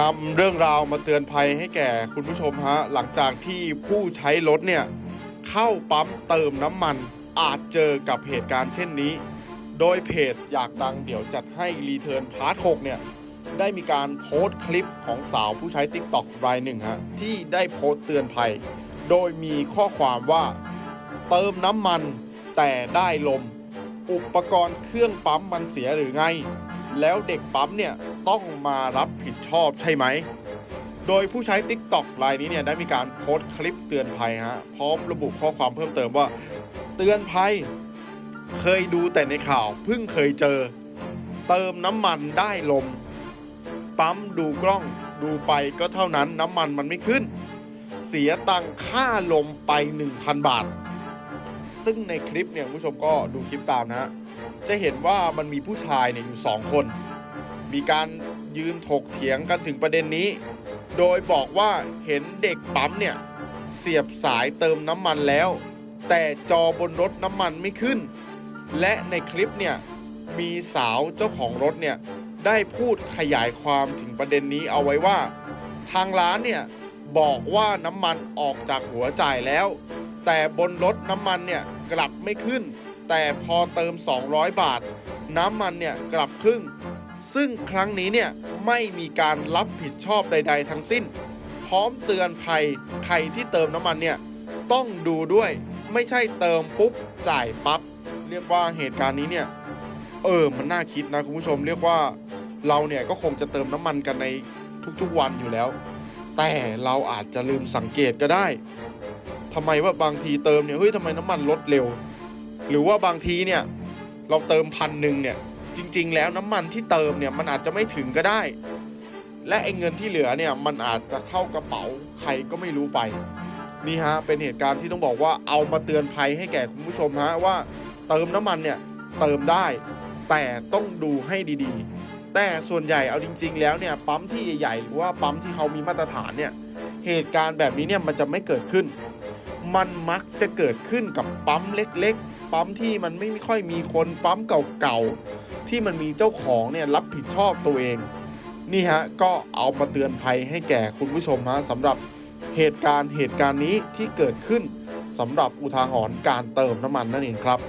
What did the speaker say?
นำเรื่องราวมาเตือนภัยให้แก่คุณผู้ชมฮะ หลังจากที่ผู้ใช้รถเนี่ย เข้าปั๊มเติมน้ำมันอาจเจอกับเหตุการณ์เช่นนี้ โดยเพจอยากดังเดี๋ยวจัดให้รีเทิร์นพาร์ท6เนี่ย ได้มีการโพสต์คลิปของสาวผู้ใช้ TikTok รายหนึ่งฮะ ที่ได้โพสต์เตือนภัย โดยมีข้อความว่า เติมน้ำมันแต่ได้ลม อุปกรณ์เครื่องปั๊มมันเสียหรือไง แล้วเด็กปั๊มเนี่ย ต้องมารับผิดชอบใช่ไหม โดยผู้ใช้ TikTok รายนี้เนี่ยได้มีการโพสต์คลิปเตือนภัยฮะพร้อมระบุข้อความเพิ่มเติมว่า เตือนภัย เคยดูแต่ในข่าวเพิ่งเคยเจอ เติมน้ำมันได้ลม ปั๊มดูกล้องดูไปก็เท่านั้นน้ำมันมันไม่ขึ้น เสียตังค่าลมไป 1,000 บาท ซึ่งในคลิปเนี่ยผู้ชมก็ดูคลิปตามนะฮะจะเห็นว่ามันมีผู้ชายเนี่ยอยู่สองคน มีการยืนถกเถียงกันถึงประเด็นนี้ โดยบอกว่าเห็นเด็กปั๊มเนี่ยเสียบสายเติมน้ำมันแล้ว แต่จอบนรถน้ำมันไม่ขึ้น และในคลิปเนี่ยมีสาวเจ้าของรถเนี่ยได้พูดขยายความถึงประเด็นนี้เอาไว้ว่า ทางร้านเนี่ยบอกว่าน้ำมันออกจากหัวจ่ายแล้ว แต่บนรถน้ำมันเนี่ยกลับไม่ขึ้น แต่พอเติม 200 บาท น้ำมันเนี่ยกลับครึ่ง ซึ่งครั้งนี้เนี่ยไม่มีการรับผิดชอบใด ๆ ทั้งสิ้น พร้อมเตือนภัยใครที่เติมน้ำมันเนี่ยต้องดูด้วยไม่ใช่เติมปุ๊บจ่ายปั๊บเรียกว่าเหตุการณ์นี้เนี่ยเออมันน่าคิดนะคุณผู้ชม เรียกว่าเราเนี่ยก็คงจะเติมน้ำมันกันในทุกๆวันอยู่แล้ว แต่เราอาจจะลืมสังเกตก็ได้ทำไมว่าบางทีเติมเนี่ยเฮ้ยทำไมน้ำมันลดเร็ว หรือว่าบางทีเนี่ยเราเติมพันหนึ่งเนี่ย จริง ๆ แล้วน้ำมันที่เติมเนี่ยมันอาจจะไม่ถึงก็ได้ และไอ้เงินที่เหลือเนี่ยมันอาจจะเข้ากระเป๋าใครก็ไม่รู้ไป นี่ฮะเป็นเหตุการณ์ที่ต้องบอกว่าเอามาเตือนภัยให้แก่คุณผู้ชมฮะว่า เติมน้ำมันเนี่ยเติมได้ แต่ต้องดูให้ดีๆ แต่ส่วนใหญ่เอาจริง ๆ แล้วเนี่ยปั๊มที่ใหญ่ๆหรือว่าปั๊มที่เขามีมาตรฐานเนี่ยเหตุการณ์แบบนี้เนี่ยมันจะไม่เกิดขึ้น มันมักจะเกิดขึ้นกับปั๊มเล็กๆ ปั๊มที่มันไม่ค่อยมีคนปั๊มเก่าๆที่มันมีเจ้าของเนี่ยรับผิดชอบตัวเอง นี่ฮะก็เอามาเตือนภัยให้แก่คุณผู้ชมฮะสำหรับเหตุการณ์เหตุการณ์นี้ที่เกิดขึ้นสำหรับอุทาหรณ์การเติมน้ำมันนั่นเองครับ